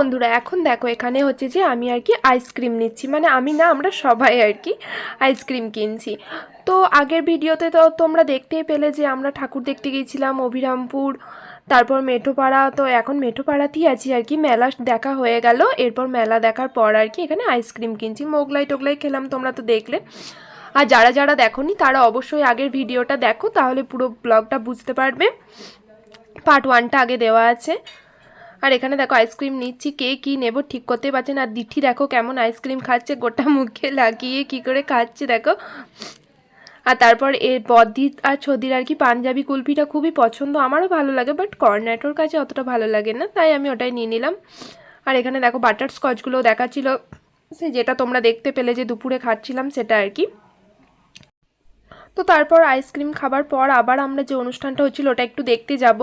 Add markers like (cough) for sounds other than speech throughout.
বন্ধুরা, এখন দেখো এখানে হচ্ছে যে আমি আর কি আইসক্রিম নিচ্ছি। মানে আমি না, আমরা সবাই আর কি আইসক্রিম কিনছি। তো আগের ভিডিওতে তো তোমরা দেখতেই পেলে যে আমরা ঠাকুর দেখতে গিয়েছিলাম, অভিরামপুর, তারপর মেঠোপাড়া। তো এখন মেঠোপাড়াতেই আছি আর কি। মেলা দেখা হয়ে গেল। এরপর মেলা দেখার পর আর কি এখানে আইসক্রিম কিনছি। মোগলাই টোগলাই খেলাম, তোমরা তো দেখলে। আর যারা যারা দেখোনি, তারা অবশ্যই আগের ভিডিওটা দেখো, তাহলে পুরো ব্লগটা বুঝতে পারবে। পার্ট ওয়ানটা আগে দেওয়া আছে। আর এখানে দেখো আইসক্রিম নিচ্ছি, কে কি নেব ঠিক করতে পারছে না। আর দিঠি দেখো কেমন আইসক্রিম খাচ্ছে, গোটা মুখে লাগিয়ে কি করে খাচ্ছে দেখো। আর তারপর এ বদ্দি আর ছদির আর কি পাঞ্জাবি কুলফিটা খুবই পছন্দ, আমারও ভালো লাগে বাট কর্নেটোর কাছে অতটা ভালো লাগে না, তাই আমি ওটাই নিয়ে নিলাম। আর এখানে দেখো বাটার স্কচগুলো দেখাচ্ছিল, সে যেটা তোমরা দেখতে পেলে যে দুপুরে খাচ্ছিলাম সেটা আর কি। তো তারপর আইসক্রিম খাবার পর আবার আমরা যে অনুষ্ঠানটা হচ্ছিল ওটা একটু দেখতে যাব।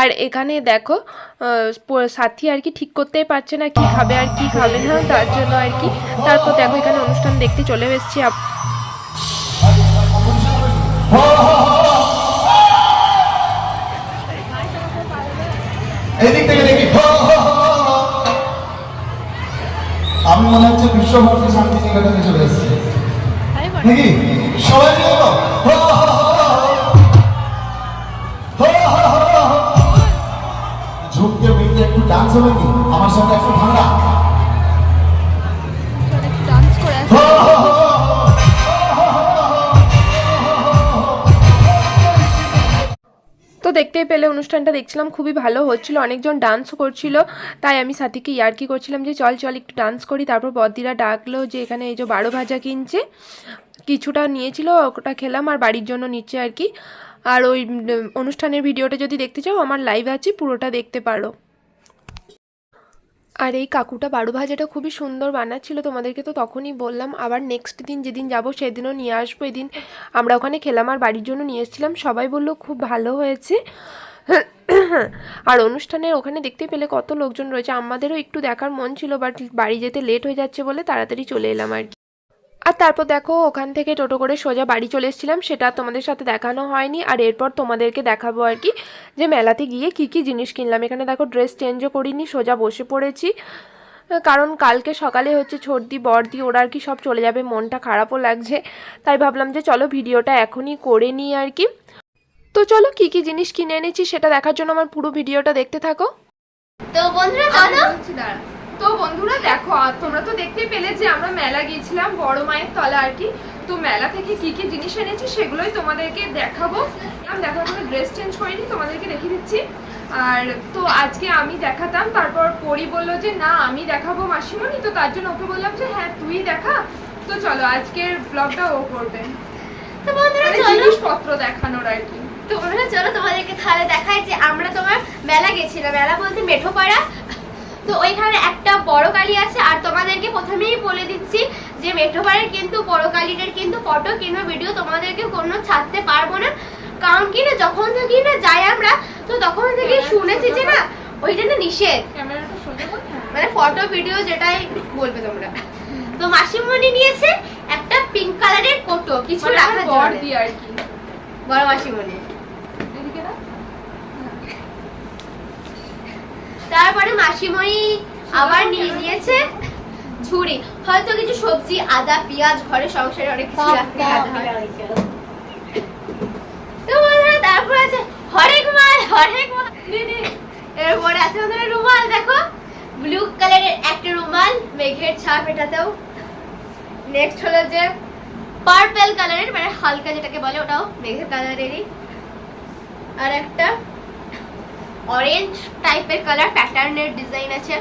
আর এখানে দেখো সাথী আর কি ঠিক করতেই পারছে না কি খাবে আর কি খাবে না তার জন্য আর কি। তারপর দেখো এখানে অনুষ্ঠান দেখতে চলে এসেছি এদিক থেকে দেখি। আমি মনে হচ্ছে বিশ্বভারতী শান্তি নিকেতনে চলে এসেছি। নাকি তো দেখতেই পেলে অনুষ্ঠানটা দেখছিলাম খুবই ভালো হচ্ছিল অনেকজন ডান্স করছিল তাই আমি সাথীকে ইয়ার্কি করছিলাম যে চল চল একটু ডান্স করি তারপর বদ্দিরা ডাকলো যে এখানে এই যে বারো ভাজা কিনছে কিছুটা নিয়েছিল, ওটা খেলাম আর বাড়ির জন্য নিচ্ছে আর কি। আর ওই অনুষ্ঠানের ভিডিওটা যদি দেখতে চাও, আমার লাইভ আছে, পুরোটা দেখতে পারো। আর এই কাকুটা বারো ভাজাটা খুবই সুন্দর বানাচ্ছিল, তোমাদেরকে তো তখনই বললাম। আবার নেক্সট দিন যেদিন যাব, সেদিনও নিয়ে আসব। এদিন আমরা ওখানে খেলাম আর বাড়ির জন্য নিয়ে এসেছিলাম। সবাই বলল, খুব ভালো হয়েছে। আর অনুষ্ঠানের ওখানে দেখতে পেলে কত লোকজন রয়েছে। আমাদেরও একটু দেখার মন ছিল বাট বাড়ি যেতে লেট হয়ে যাচ্ছে বলে তাড়াতাড়ি চলে এলাম আর কি। তারপর দেখো ওখান থেকে টোটো করে সোজা বাড়ি চলে এসেছিলাম। সেটা তোমাদের সাথে দেখানো হয়নি। আর এরপর তোমাদেরকে দেখাবো আর কি যে মেলাতে গিয়ে কি কি জিনিস কিনলাম। এখানে দেখো ড্রেস চেঞ্জও করিনি সোজা বসে পড়েছি। কারণ কালকে সকালে হচ্ছে ছর্দি বর্দি ওরা আর কি সব চলে যাবে মনটা খারাপও লাগছে। তাই ভাবলাম যে চলো ভিডিওটা এখনই করে নিই আর কি। তো চলো কি কি জিনিস কিনে এনেছি সেটা দেখার জন্য আমার পুরো ভিডিওটা দেখতে থাকো। তো বন্ধুরা চলো। তো বন্ধুরা দেখো আর তোমরা তো দেখতে পেলে যে আমরা মেলা গিয়েছিলাম বড় মায়ের তলা আর কি। তো মেলা থেকে কি কি জিনিস এনেছি সেগুলোই তোমাদেরকে দেখাবো। আমি দেখার পরে ড্রেস চেঞ্জ করিনি তোমাদেরকে দেখিয়ে দিচ্ছি। আর তো আজকে আমি দেখাতাম তারপর পরি বলল যে না আমি দেখাবো মাসিমণি। তো তার জন্য ওকে বললাম যে হ্যাঁ তুই দেখা। তো চলো আজকের ব্লগটা ও করবে। তো বন্ধুরা মানে চলো। জিনিসপত্র দেখানোর আর কি। তো বন্ধুরা চলো তোমাদেরকে তাহলে দেখাই যে আমরা তোমার মেলা গেছিলাম। মেলা বলতে মেঠোপাড়া তো ওইখানে একটা বড় কালী আছে আর তোমাদেরকে প্রথমেই বলে দিচ্ছি যে মেঠোপাড়ার কিন্তু বড় কালীটার কিন্তু ফটো কিংবা ভিডিও তোমাদেরকে কোনো ছাড়তে পারব না। কারণ কি না যখন থেকে না যাই আমরা তো তখন থেকে শুনেছি যে না ওইটা না নিষেধ। মানে ফটো ভিডিও যেটাই বলবে তোমরা। তো মাসিমণি নিয়েছে একটা পিঙ্ক কালারের কোটো কিছু মানে রাখার জন্য। দিয়ে আর কি। বড় মাসিমণি এদিকে না তারপরে মাসিমণি আবার নিয়ে নিয়েছে ঝুড়ি। হয়তো কিছু সবজি আদা পেঁয়াজ ঘরে সংসারে অনেক কিছু রাখতে তো বন্ধুরা তারপর আছে হরেক মাল হরেক মাল এরপরে আছে আমাদের রুমাল দেখো। ব্লু কালারের একটা রুমাল মেঘের ছাপ এটাতেও। নেক্সট হলো যে পার্পল কালারের মানে হালকা যেটাকে বলে ওটাও মেঘের কালারেরই আর একটা অরেঞ্জ টাইপের কালার প্যাটার্নের ডিজাইন আছে।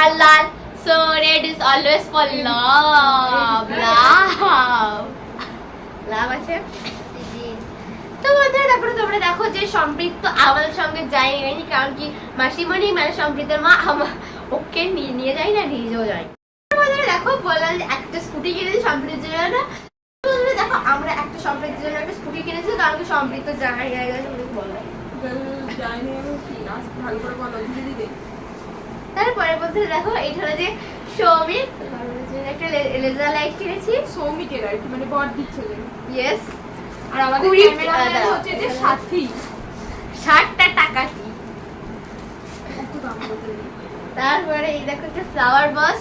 আর লাল so red is always for love love love আছে? তো বন্ধুরা, তারপরে তোমরা দেখো যে সম্পৃক্ত আমাদের সঙ্গে যাই যায়নি কারণ কি মাসিমণি মানে সম্পৃক্তের মা ওকে নিয়ে নিয়ে যায় না, নিজেও যায় দেখো, বললাম একটা স্কুটি কিনেছি সম্পৃক্তের জন্য দেখো আমরা একটা সম্পৃক্তের জন্য একটা স্কুটি কিনেছি কারণ কি সম্পৃক্ত জায়গায় জায়গায় বললাম তারপরে বলতে দেখো হলো যে সৌমিক একটা লেজার লাইট কিনেছি। সৌমিকের আর কি মানে বর দিচ্ছে ইয়েস আর আমাদের ক্যামেরাম্যান হচ্ছে যে সাথী। ষাটটা টাকা কি তারপরে এই দেখো একটা ফ্লাওয়ার বস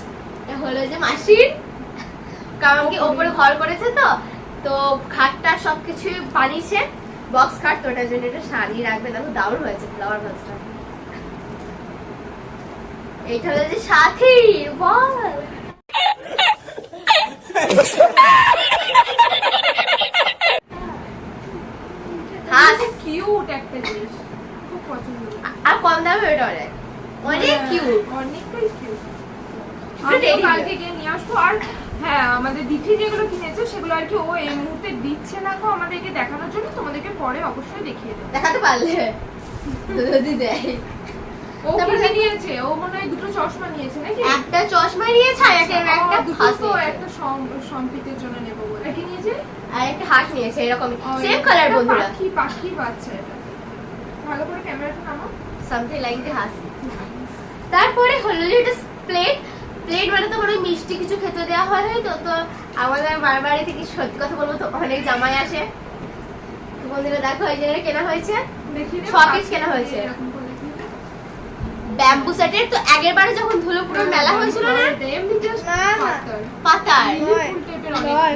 হলো যে মাসির। কারণ কি ওপরে ঘর করেছে তো তো খাটটা সবকিছু বানিয়েছে বক্স খাট তো ওটার জন্য একটা শাড়ি রাখবে। দেখো দারুণ হয়েছে ফ্লাওয়ার বক্সটা এইটা সাথী বল। কিউট একটা জিনিস। খুব পছন্দ আর কম দামে ওটা অনেক। অনেক কিউট অনেকটাই কিউট একটু কালকে গিয়ে নিয়ে আসব। আর হ্যাঁ আমাদের দিঠি যেগুলো কিনেছে সেগুলো আর কি ও এই মুহূর্তে দিচ্ছে না গো আমাদেরকে দেখানোর জন্য তোমাদেরকে পরে অবশ্যই দেখিয়ে দেবো। দেখাতে পারলে? যদি দেয়। ও তারপরে? নিয়েছে ও মনে হয় দুটো চশমা নিয়েছে নাকি? একটা চশমা নিয়েছে আর একটা একটা দুটো হাত তো নিয়েছে। একটা সম্পিতের জন্য নেব বলে। কি নিয়েছে? আর একটা হাত নিয়েছে এরকম সেম কালার বন্ধুরা। পাখি পাখি বাচ্চা এটা। ভালো করে ক্যামেরাটা নামাও। সামথিং লাইক দি হাস। তারপরে হলো যে এটা প্লেট প্লেট মানে তো মানে মিষ্টি কিছু খেতে দেওয়া হয় তো তো আমাদের বারবারই থেকে সত্যি কথা বলব তো অনেক জামাই আসে বন্ধুরা দেখো এই জায়গায় কেনা হয়েছে ছ কেনা হয়েছে। ব্যাম্বু সেটের তো আগের বারে যখন ধুলোপুরের মেলা হয়েছিল না। পাতার। পাতার অনেক। হ্যাঁ?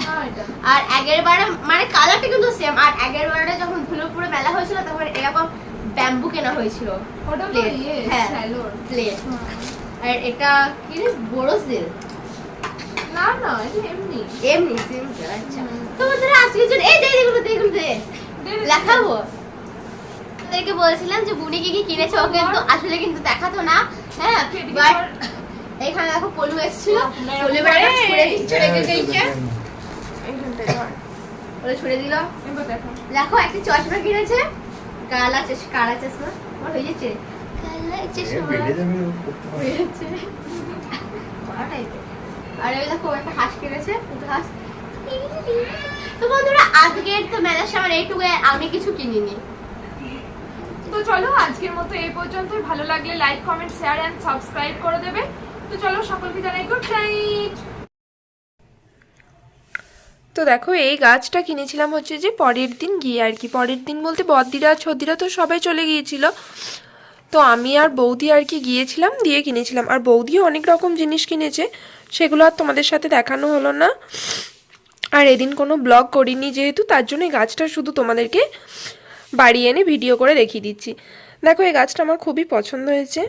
না, এটা। আর আগের বারে মানে কালারটা কিন্তু সেম আর আগের বারে যখন ধুলোপুরে মেলা হয়েছিল তখন এরকম ব্যাম্বু কেনা হয়েছিল। ওটা ইয়ে, হ্যাঁ। প্লেট। আর এটা কি রে বড় না না এমনি। এমনি সিম্পল আচ্ছা। তো বন্ধুরা আজকে জন্য এই দে এগুলো দে এগুলো দে। দেখাবো। তাদেরকে বলছিলাম যে বুনি কি কি কিনেছে ও কিন্তু আসলে কিন্তু দেখাতো না। হ্যাঁ বাট এখানে দেখো পলু এসেছিল। পলু এবার। ছুড়ে দিচ্ছে রেখে ধর। ওরা ছুড়ে দিল। দেখো একটা চশমা কিনেছে। কালা চশমা কালা চশমা? আমার হয়ে যাচ্ছে কালা চশমা। যাচ্ছে। বড় type-এর। আর এই দেখো একটা হাঁস কিনেছে হাঁস। তো বন্ধুরা আজকের তো মেলার সামান এইটুকু আমি কিছু কিনিনি। তো চলো আজকের মতো এই পর্যন্তই। ভালো লাগলে like comment share and subscribe করে দেবে। তো চলো সকলকে জানাই গুড নাইট তো দেখো, এই গাছটা কিনেছিলাম হচ্ছে যে পরের দিন গিয়ে আর কি। পরের দিন বলতে বদ্দিরা ছদিরা তো সবাই চলে গিয়েছিল। তো আমি আর বৌদি আর কি গিয়েছিলাম, দিয়ে কিনেছিলাম। আর বৌদিও অনেক রকম জিনিস কিনেছে, সেগুলো আর তোমাদের সাথে দেখানো হলো না। আর এদিন কোনো ব্লগ করিনি যেহেতু, তার জন্য এই গাছটা শুধু তোমাদেরকে বাড়ি এনে ভিডিও করে দেখিয়ে দিচ্ছি। দেখো, এই গাছটা আমার খুবই পছন্দ হয়েছে।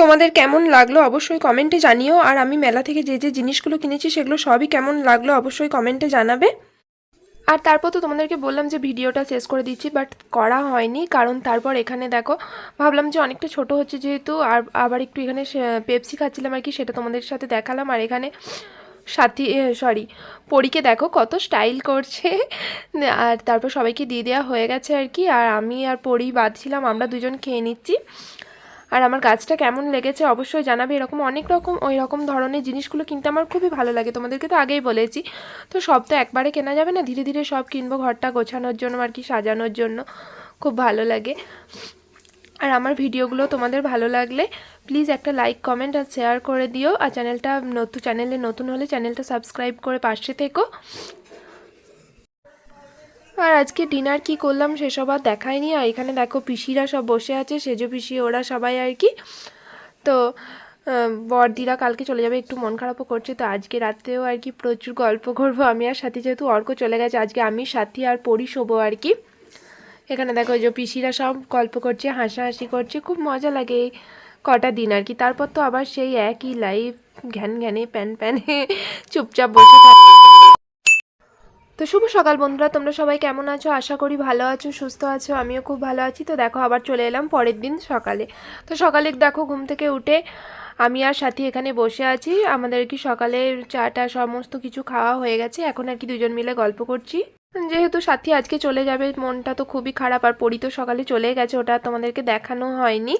তোমাদের কেমন লাগল অবশ্যই কমেন্টে জানিও, আর আমি মেলা থেকে যে যে জিনিসগুলো কিনেছি সেগুলো সবই কেমন লাগল অবশ্যই কমেন্টে জানাবে। আর তারপর তো তোমাদেরকে বললাম যে ভিডিওটা শেষ করে দিচ্ছি, বাট করা হয়নি, কারণ তারপর এখানে দেখো, ভাবলাম যে অনেকটা ছোট হচ্ছে যেহেতু, আর আবার একটু এখানে পেপসি খাচ্ছিলাম আর কি, সেটা তোমাদের সাথে দেখালাম। আর এখানে সাথী সরি পরীকে দেখো কত স্টাইল করছে। আর তারপর সবাইকে দিয়ে দেওয়া হয়ে গেছে আর কি, আর আমি আর পরি বাদছিলাম আমরা দুজন খেয়ে নিচ্ছি। আর আমার গাছটা কেমন লেগেছে অবশ্যই জানাবে। এরকম অনেক রকম, ওই রকম ধরনের জিনিসগুলো কিনতে আমার খুবই ভালো লাগে। তোমাদেরকে তো আগেই বলেছি। তো সব তো একবারে কেনা যাবে না, ধীরে ধীরে সব কিনবো ঘরটা গোছানোর জন্য আর কি, সাজানোর জন্য। খুব ভালো লাগে। আর আমার ভিডিওগুলো তোমাদের ভালো লাগলে প্লিজ একটা লাইক, কমেন্ট আর শেয়ার করে দিও। আর চ্যানেলটা নতুন চ্যানেলে নতুন হলে চ্যানেলটা সাবস্ক্রাইব করে পাশে থেকো। আর আজকে ডিনার কি করলাম সেসব আর দেখায়নি। আর এখানে দেখো পিসিরা সব বসে আছে সেজো পিসি ওরা সবাই আর কি। তো আহ, বড়দিরা কালকে চলে যাবে একটু মন খারাপও করছে তো আজকে রাতেও আর কি প্রচুর গল্প করব। আমি আর সাথী যেহেতু অর্ক চলে গেছে আজকে আমি সাথী আর পরি শোবো আর কি। এখানে দেখো যে পিসিরা সব গল্প করছে হাসাহাসি করছে খুব মজা লাগে কটা দিন আর কি। তারপর তো আবার সেই একই লাইফ ঘ্যান ঘ্যানে প্যান প্যানে চুপচাপ বসে থাক তো শুভ সকাল বন্ধুরা, তোমরা সবাই কেমন আছো? আশা করি ভালো আছো, সুস্থ আছো, আমিও খুব ভালো আছি। তো দেখো, আবার চলে এলাম পরের দিন সকালে। তো সকালে দেখো, ঘুম থেকে উঠে আমি আর সাথী এখানে বসে আছি। আমাদের কি সকালে চাটা সমস্ত কিছু খাওয়া হয়ে গেছে। এখন আর কি দুজন মিলে গল্প করছি। যেহেতু সাথী আজকে চলে যাবে, মনটা তো খুবই খারাপ, আর পরি তো সকালে চলে গেছে, ওটা তোমাদেরকে দেখানো হয়নি।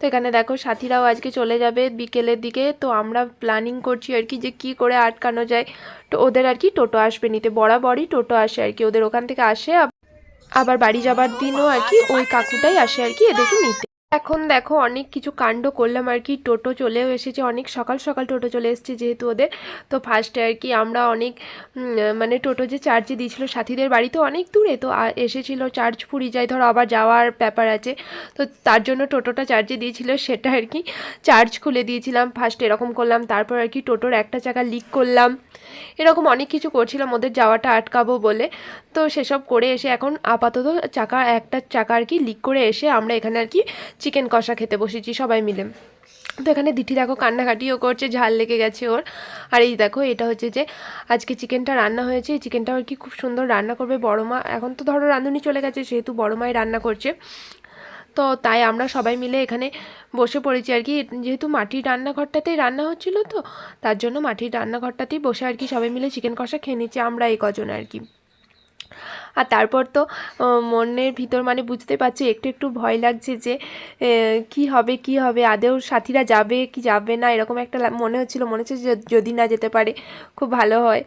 তো এখানে দেখো সাথীরাও আজকে চলে যাবে বিকেলের দিকে। তো আমরা প্ল্যানিং করছি আর কি যে কি করে আটকানো যায়। তো ওদের আর কি টোটো আসবে নিতে, বরাবরই টোটো আসে আর কি, ওদের ওখান থেকে আসে। আবার বাড়ি যাবার দিনও আর কি ওই কাকুটাই আসে আর কি এদেরকে নিতে। এখন দেখো অনেক কিছু কাণ্ড করলাম আর কি। টোটো চলেও এসেছে, অনেক সকাল সকাল টোটো চলে এসেছে যেহেতু ওদের। তো ফার্স্টে আর কি আমরা অনেক মানে টোটো যে চার্জে দিয়েছিল সাথীদের বাড়ি তো অনেক দূরে, তো এসেছিল চার্জ ফুরিয়ে যায়, ধরো আবার যাওয়ার ব্যাপার আছে। তো তার জন্য টোটোটা চার্জে দিয়েছিল, সেটা আর কি চার্জ খুলে দিয়েছিলাম। ফার্স্ট এরকম করলাম, তারপর আর কি টোটোর একটা চাকা লিক করলাম। এরকম অনেক কিছু করছিলাম, ওদের যাওয়াটা আটকাবো বলে। তো সেসব করে এসে এখন আপাতত চাকা, একটা চাকা আর কি লিক করে এসে আমরা এখানে আর কি চিকেন কষা খেতে বসেছি, সবাই মিলে। তো এখানে দিঠি দেখো কান্নাকাটিও করছে, ঝাল লেগে গেছে ওর। আর এই দেখো, এটা হচ্ছে যে আজকে চিকেনটা রান্না হয়েছে। এই চিকেনটা আর কি খুব সুন্দর রান্না করবে বড় মা। এখন তো ধরো রাঁধুনি চলে গেছে, সেহেতু বড় মাই রান্না করছে। তো তাই আমরা সবাই মিলে এখানে বসে পড়েছি আর কি। যেহেতু মাটির রান্নাঘরটাতেই রান্না হচ্ছিল তো, তার জন্য মাটির রান্নাঘরটাতেই বসে আর কি সবাই মিলে চিকেন কষা খেয়ে নিচ্ছি আমরা এই কজন আর কি। আর তারপর তো মনের ভিতর মানে বুঝতে পারছি, একটু একটু ভয় লাগছে যে কি হবে কি হবে আদেও সাথীরা যাবে কি যাবে না, এরকম একটা মনে হচ্ছিল, মনে হচ্ছে যদি না যেতে পারে, খুব ভালো হয়।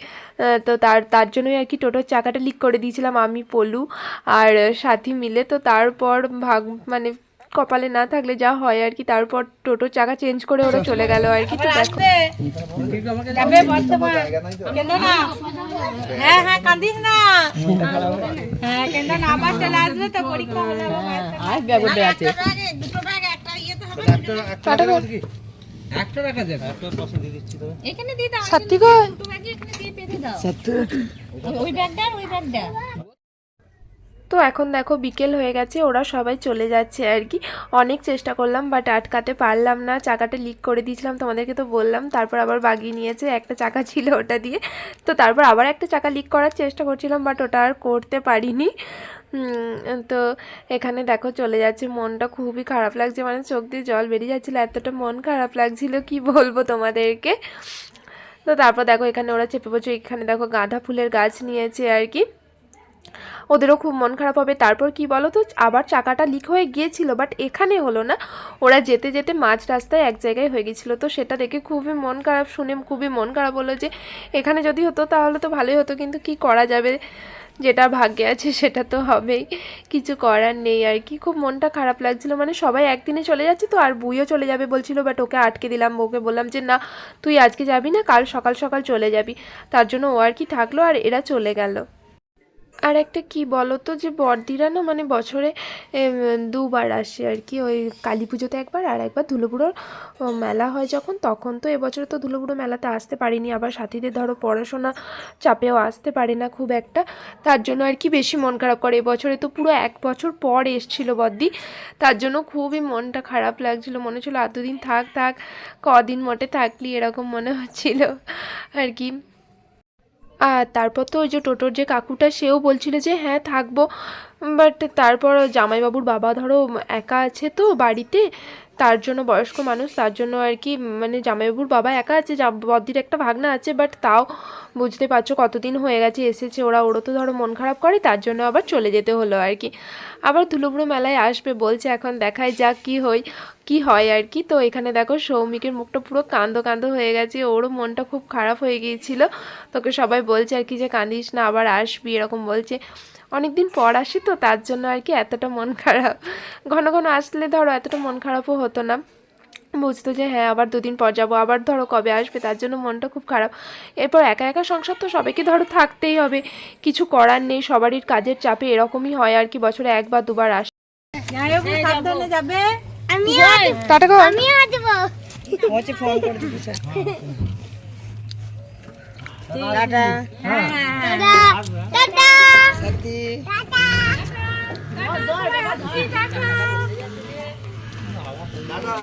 তো তার তার জন্যই আর কি টোটোর চাকাটা লিক করে দিয়েছিলাম আমি, পলু আর সাথী মিলে, তো তারপর ভাগ মানে কপালে না থাকলে যা হয় আর কি তারপর টোটোর চাকা চেঞ্জ করে ওরা চলে গেল আর কি। তো দেখো। না হ্যাঁ হ্যাঁ কান্দিস না। হ্যাঁ সত্যি গো ওই- ওই ব্যাগটা ওই ব্যাগটা তো এখন দেখো বিকেল হয়ে গেছে, ওরা সবাই চলে যাচ্ছে আর কি। অনেক চেষ্টা করলাম বাট আটকাতে পারলাম না। চাকাটা লিক করে দিয়েছিলাম, তোমাদেরকে তো বললাম। তারপর আবার বাগিয়ে নিয়েছে, একটা চাকা (laughs) ছিল ওটা দিয়ে। তো তারপর আবার একটা চাকা লিক করার চেষ্টা করছিলাম বাট ওটা আর করতে পারিনি। তো এখানে দেখো চলে যাচ্ছে, মনটা খুবই খারাপ লাগছে মানে চোখ দিয়ে জল বেরিয়ে যাচ্ছিল, এতটা মন খারাপ লাগছিল, কি বলব তোমাদেরকে? তো তারপর দেখো এখানে ওরা চেপে পড়ছে এখানে দেখো গাঁদা ফুলের গাছ নিয়েছে আর কি। ওদেরও খুব মন খারাপ হবে। তারপর কি বলো তো আবার চাকাটা লিক হয়ে গিয়েছিল বাট এখানে হলো না। ওরা যেতে যেতে মাঝ রাস্তায় এক জায়গায় হয়ে গেছিল তো সেটা দেখে খুবই মন খারাপ, শুনে খুবই মন খারাপ হলো যে, এখানে যদি হতো তাহলে তো ভালোই হতো, কিন্তু কি করা যাবে? যেটা ভাগ্যে আছে সেটা তো হবেই। কিছু করার নেই আর কি। খুব মনটা খারাপ লাগছিল। মানে সবাই একদিনে চলে যাচ্ছে তো, আর বুইও চলে যাবে বলছিল বাট ওকে আটকে দিলাম, ওকে বললাম যে, না, তুই আজকে যাবি না, কাল সকাল সকাল চলে যাবি। তার জন্য ও আর কি থাকল, আর এরা চলে গেল। আর একটা কি বলো তো যে বড়দিরা না মানে বছরে দুবার আসে আর কি। ওই কালী পুজোতে একবার আর একবার ধুলোপুরোর মেলা হয় যখন। তখন তো এবছরে তো ধুলোপুরো মেলাতে আসতে পারিনি। আবার সাথীদের ধরো পড়াশোনা চাপেও আসতে পারে না খুব একটা। তার জন্য আর কি বেশি মন খারাপ করে। এবছরে তো পুরো এক বছর পর এসছিল বদ্দি তার জন্য খুবই মনটা খারাপ লাগছিল। মনে হচ্ছিল এতদিন থাক থাক, কদিন মোটে থাকলি, এরকম মনে হচ্ছিল আর কি। আর তারপর তো ওই যে টোটোর যে কাকুটা, সেও বলছিল যে হ্যাঁ থাকব। বাট তারপর জামাইবাবুর বাবা ধরো একা আছে তো বাড়িতে তার জন্য বয়স্ক মানুষ, তার জন্য আর কি মানে জামাইবাবুর বাবা একা আছে যা বদ্দির একটা ভাগনা আছে বাট তাও বুঝতে পারছ কতদিন হয়ে গেছে, এসেছে ওরা, ওরও তো ধরো মন খারাপ করে, তার জন্য আবার চলে যেতে হলো আর কি। আবার ধুলোবুড়ো মেলায় আসবে, বলছে এখন দেখায় যাক কি হয় কি হয় আর কি। তো এখানে দেখো সৌমিকের মুখটা পুরো কান্দো কান্দো হয়ে গেছে, ওরও মনটা খুব খারাপ হয়ে গিয়েছিল। তোকে সবাই বলছে আর কি যে কাঁদিস না, আবার আসবি, এরকম বলছে। অনেক দিন পর আসি তো তার জন্য আর কি এতটা মন খারাপ। ঘন ঘন আসলে ধরো এতটা মন খারাপও হতো না। বুঝতো যে হ্যাঁ আবার দুদিন পর যাব আবার ধরো কবে আসবে তার জন্য মনটা খুব খারাপ। এরপর একা একা সংসার তো সবাইকে ধরো থাকতেই হবে। কিছু করার নেই সবারই কাজের চাপে এরকমই হয় আর কি বছরে একবার দুবার আসে। টাটা আমি আসব। ফোন করে (laughs) টাটা। টাটা। সত্যি টাটা।